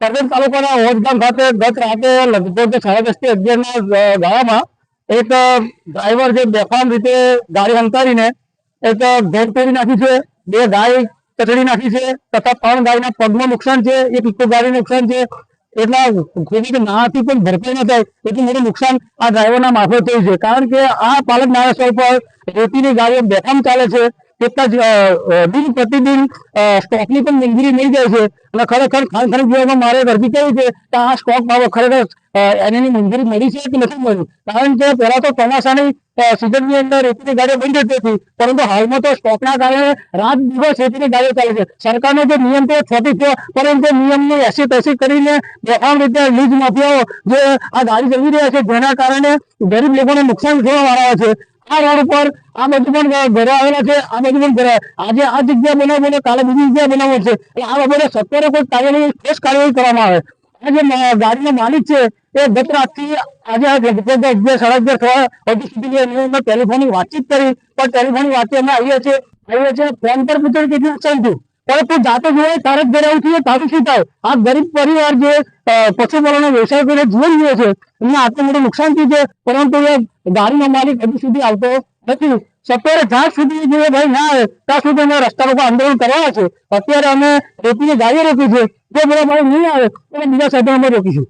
અગિયારના ગાળામાં એક ડ્રાઈવર જે રીતે ગાડી હંકારીને બે ગાય કચડી નાખી છે, તથા ત્રણ ગાયના પગમાં નુકસાન છે, એક ઇકો ગાડી નુકસાન છે. એટલા કોઈ નાથી પણ ભરપાઈ ન થાય, એટલું મોટું નુકસાન આ ડ્રાઈવરના મારફત થયું છે. કારણ કે આ પાલક નાળા પર રેતીની ગાડીઓ બેફામ ચાલે છે એટલા જ દિન પ્રતિદિન સ્ટોકની પણ મંજૂરી મળી જાય છે. અને ખરેખર ખાણ ખરીદ વિભાગમાં મારે અરજી કરી છે કે આ સ્ટોક બાબત ખરેખર એની મંજૂરી મળી છે કે નથી મળી? કારણ કે પહેલા તો ચોમાસાની સિઝનની અંદર રેતીની ગાડીઓ બંધ જતી હતી. પરંતુ હાલમાં તો સ્ટોકના કારણે રાત દિવસ રેતીની ગાડીઓ ચાલે છે. સરકારનો જે નિયમ તો થતી થયો પરંતુ નિયમની એસી તસી કરીને બેફામ રીતે લીજ માફિયાઓ જે આ ગાડી ચલાવી રહ્યા છે, જેના કારણે ગરીબ લોકોને નુકસાન થવા વાળા છે. આ રોડ ઉપર આ બધું પણ ઘરે આવેલા છે આ બધું ઘરે. આજે આ જગ્યા બનાવવું બને કાલે બીજી જગ્યા બનાવવું છે. એટલે આ બાબતે સત્વરે કોઈ કાર્યવાહી ફેસ કાર્યવાહી કરવામાં આવે. આજે ગાડીનો માલિક છે, એ ગત રાતથી આજે લગભગ અગિયાર સાડા અગિયાર થવા હજુ સુધી અંદર ટેલિફોનિક વાતચીત કરી, પણ ટેલિફોનિક વાતચીત અમે આવીએ છીએ આવીએ છીએ, ફોન પર પૂછ્યું કેટલું નુકસાન પણ તું જાતે જોઈએ તારે જ ઘરે આવું તારું શું થાય? આ ગરીબ પરિવાર જે પશુપાલનનો વ્યવસાય કરીને જીવન જીવે છે, એમને આટલું મોટું નુકસાન થયું છે, પરંતુ એ ગાડીનો માલિક હજુ સુધી આવતો નથી. સત્યારે જ્યાં સુધી જે ભાઈ ના આવે, ત્યાં સુધી અમે રસ્તા ઉપર આંદોલન કરવાના છે. અત્યારે અમે રેતીની ગાડીઓ રોકી છે જો બધા ભાઈ નહીં આવે તો બીજા સાધનો અમે રોકીશું.